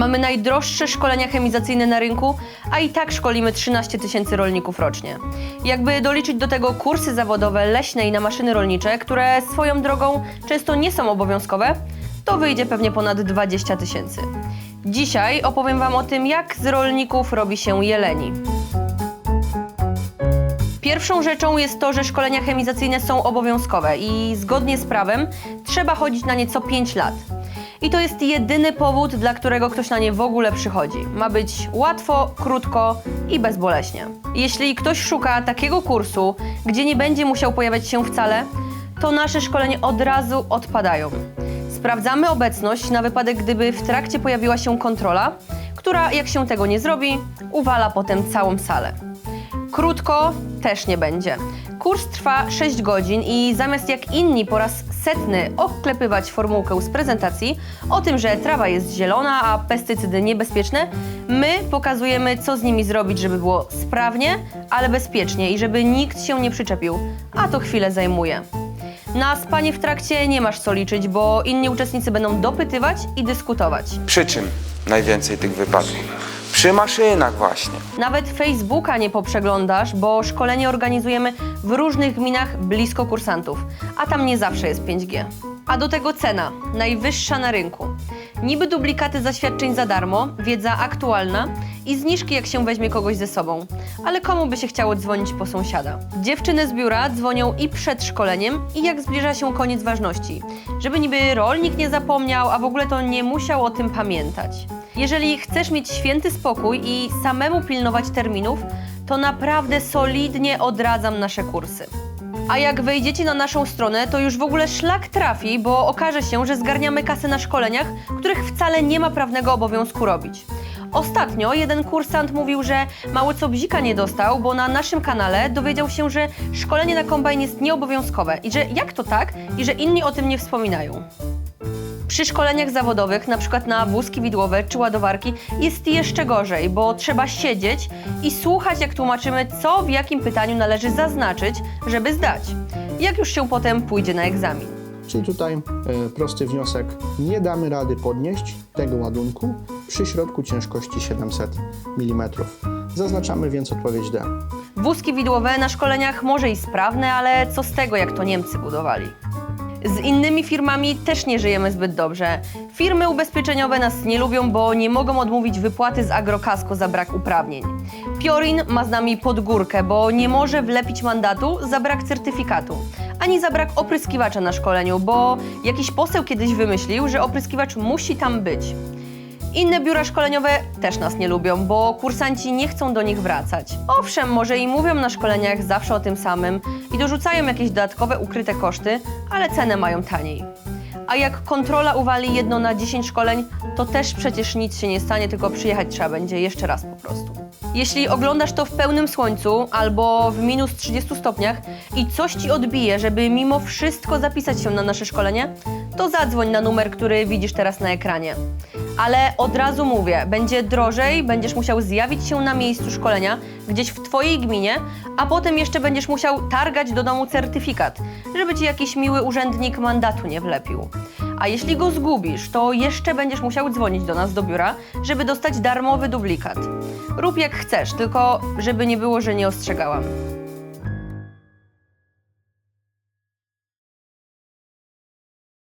Mamy najdroższe szkolenia chemizacyjne na rynku, a i tak szkolimy 13 tysięcy rolników rocznie. Jakby doliczyć do tego kursy zawodowe leśne i na maszyny rolnicze, które swoją drogą często nie są obowiązkowe, to wyjdzie pewnie ponad 20 tysięcy. Dzisiaj opowiem Wam o tym, jak z rolników robi się jeleni. Pierwszą rzeczą jest to, że szkolenia chemizacyjne są obowiązkowe i zgodnie z prawem trzeba chodzić na nie co 5 lat. I to jest jedyny powód, dla którego ktoś na nie w ogóle przychodzi. Ma być łatwo, krótko i bezboleśnie. Jeśli ktoś szuka takiego kursu, gdzie nie będzie musiał pojawiać się wcale, to nasze szkolenia od razu odpadają. Sprawdzamy obecność na wypadek, gdyby w trakcie pojawiła się kontrola, która, jak się tego nie zrobi, uwala potem całą salę. Krótko też nie będzie. Kurs trwa 6 godzin i zamiast jak inni po raz setny oklepywać formułkę z prezentacji o tym, że trawa jest zielona, a pestycydy niebezpieczne, my pokazujemy, co z nimi zrobić, żeby było sprawnie, ale bezpiecznie i żeby nikt się nie przyczepił, a to chwilę zajmuje. Na spanie w trakcie nie masz co liczyć, bo inni uczestnicy będą dopytywać i dyskutować. Przy czym najwięcej tych wypadków? Przy maszynach właśnie. Nawet Facebooka nie poprzeglądasz, bo szkolenie organizujemy w różnych gminach blisko kursantów, a tam nie zawsze jest 5G. A do tego cena, najwyższa na rynku. Niby duplikaty zaświadczeń za darmo, wiedza aktualna i zniżki jak się weźmie kogoś ze sobą. Ale komu by się chciało dzwonić po sąsiada? Dziewczyny z biura dzwonią i przed szkoleniem i jak zbliża się koniec ważności. Żeby niby rolnik nie zapomniał, a w ogóle to nie musiał o tym pamiętać. Jeżeli chcesz mieć święty spokój i samemu pilnować terminów, to naprawdę solidnie odradzam nasze kursy. A jak wejdziecie na naszą stronę, to już w ogóle szlak trafi, bo okaże się, że zgarniamy kasę na szkoleniach, których wcale nie ma prawnego obowiązku robić. Ostatnio jeden kursant mówił, że mało co bzika nie dostał, bo na naszym kanale dowiedział się, że szkolenie na kombajn jest nieobowiązkowe i że jak to tak i że inni o tym nie wspominają. Przy szkoleniach zawodowych, na przykład na wózki widłowe czy ładowarki, jest jeszcze gorzej, bo trzeba siedzieć i słuchać, jak tłumaczymy, co w jakim pytaniu należy zaznaczyć, żeby zdać. Jak już się potem pójdzie na egzamin. Czyli tutaj e, prosty wniosek, nie damy rady podnieść tego ładunku przy środku ciężkości 700 mm. Zaznaczamy więc odpowiedź D. Wózki widłowe na szkoleniach może i sprawne, ale co z tego, jak to Niemcy budowali? Z innymi firmami też nie żyjemy zbyt dobrze. Firmy ubezpieczeniowe nas nie lubią, bo nie mogą odmówić wypłaty z Agrokasko za brak uprawnień. Piorin ma z nami pod górkę, bo nie może wlepić mandatu za brak certyfikatu, ani za brak opryskiwacza na szkoleniu, bo jakiś poseł kiedyś wymyślił, że opryskiwacz musi tam być. Inne biura szkoleniowe też nas nie lubią, bo kursanci nie chcą do nich wracać. Owszem, może i mówią na szkoleniach zawsze o tym samym i dorzucają jakieś dodatkowe ukryte koszty, ale cenę mają taniej. A jak kontrola uwali jedno na 10 szkoleń, to też przecież nic się nie stanie, tylko przyjechać trzeba będzie jeszcze raz po prostu. Jeśli oglądasz to w pełnym słońcu albo w minus 30 stopniach i coś ci odbije, żeby mimo wszystko zapisać się na nasze szkolenie, to zadzwoń na numer, który widzisz teraz na ekranie. Ale od razu mówię, będzie drożej, będziesz musiał zjawić się na miejscu szkolenia gdzieś w Twojej gminie, a potem jeszcze będziesz musiał targać do domu certyfikat, żeby Ci jakiś miły urzędnik mandatu nie wlepił. A jeśli go zgubisz, to jeszcze będziesz musiał dzwonić do nas do biura, żeby dostać darmowy duplikat. Rób jak chcesz, tylko żeby nie było, że nie ostrzegałam.